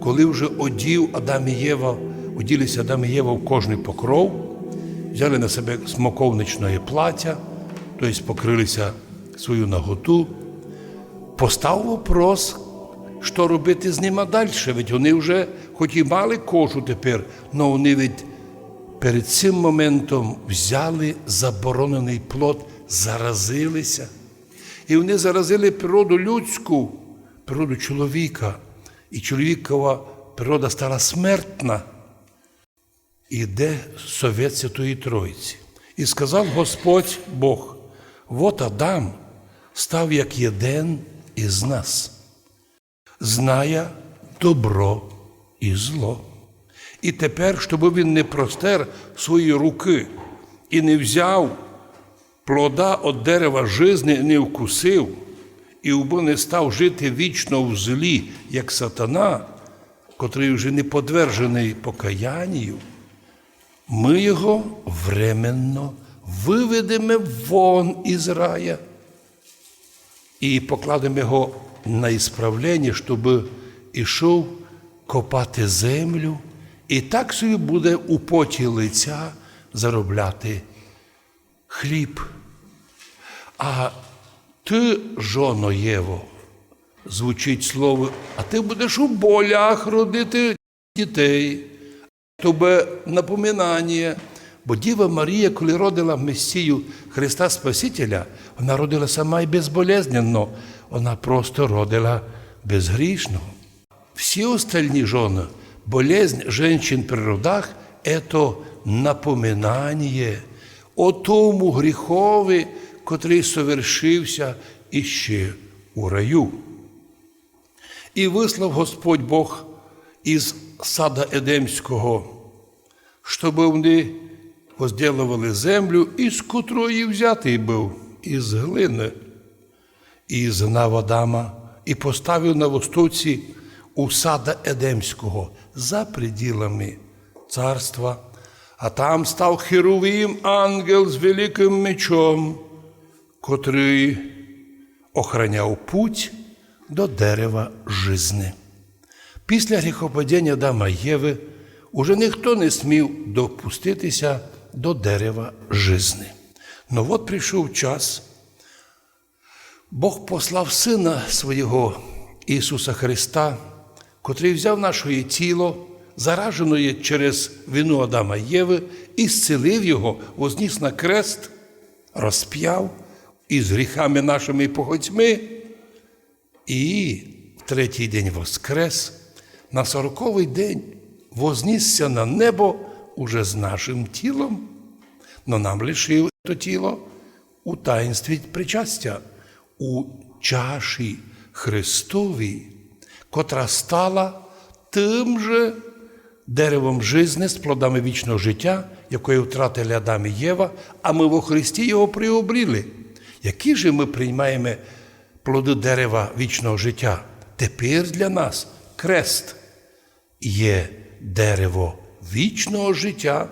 Коли вже одів Адам і Єва, оділися Адам і Єва в кожний покров, взяли на себе смоковничне плаття, тобто покрилися свою наготу, постав вопрос, що робити з ними далі. Ведь вони вже, хоч і мали кожу тепер, але вони від перед цим моментом взяли заборонений плод, заразилися. І вони заразили природу людську, природу чоловіка. І чоловікова природа стала смертна. Іде совет Святої Тройці. І сказав Господь Бог: вот Адам став як єден із нас, знає добро і зло. І тепер, щоб він не простер свої руки і не взяв плода від дерева жизни, не вкусив, і убо не став жити вічно в злі, як сатана, котрий вже не подвержений покаянню, ми його временно виведемо вон із рая і покладемо його на ісправлення, щоб ішов копати землю, і так собі буде у поті лиця заробляти хліб. А ти, жоно Єво, звучить слово, а ти будеш у болях родити дітей. Тобі напоминання. Бо Діва Марія, коли родила Месію Христа Спасителя, вона родила сама і безболезненно, вона просто родила безгрішного. Всі остальні жони, болезнь женщин при родах – это напоминання о тому гріхові, котрий совершився іще у раю. І вислав Господь Бог із сада Едемського, щоб вони возділували землю, із котрої взятий був, із глини, і знав Адама, і поставив на восточці у сада Едемського за приділами царства, а там став Херувим ангел з великим мечом, котрий охраняв путь до дерева жизни. Після гріхопадіння Адама Єви уже ніхто не смів допуститися до дерева жизни. Ну от прийшов час, Бог послав Сина Свого Ісуса Христа, котрий взяв наше тіло, заражене через вину Адама Єви, і зцілив його, возніс на крест, розп'яв із гріхами нашими і погодьми, і в третій день воскрес, на сороковий день вознісся на небо уже з нашим тілом, но нам лишив то тіло у таїнстві причастя, у чаші Христовій, котра стала тим же деревом жизни з плодами вічного життя, якої втратили Адам і Єва, а ми во Христі його приобріли. Які же ми приймаємо плоди дерева вічного життя? Тепер для нас крест є дерево вічного життя,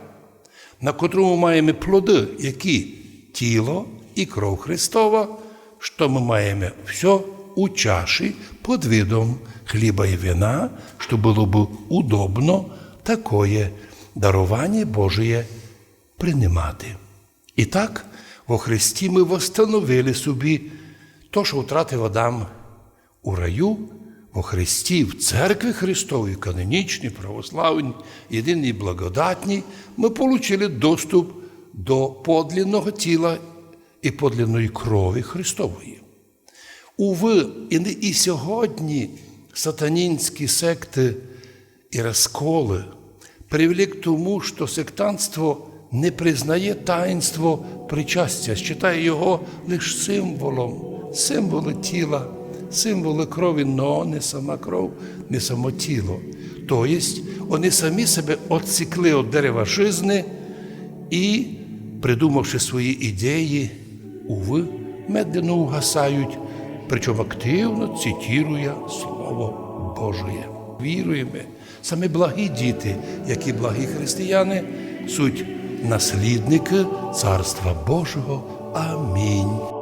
на котрому маємо плоди, які тіло і кров Христова, що ми маємо все у чаші під видом хліба і вина, що було б удобно такое дарування Божє приймати. І так, во Христі ми восстановили собі то, що втратив Адам у раю, во Христі, в церкві Христовій, канонічній, православній, єдиній благодатній, ми отримали доступ до подлінного тіла і подлінної крові Христової. Уви, і сьогодні сатанінські секти і розколи привели к тому, що сектантство не признає таїнство причастя, считає його лише символом, символи тіла, символи крові, но не сама кров, не само тіло. Тобто вони самі себе відсікли від дерева жизни і, придумавши свої ідеї, уви, медленно угасають, причому активно цитує Слово Божє. Віруємо, саме благі діти, як і благі християни, суть наслідники Царства Божого. Амінь.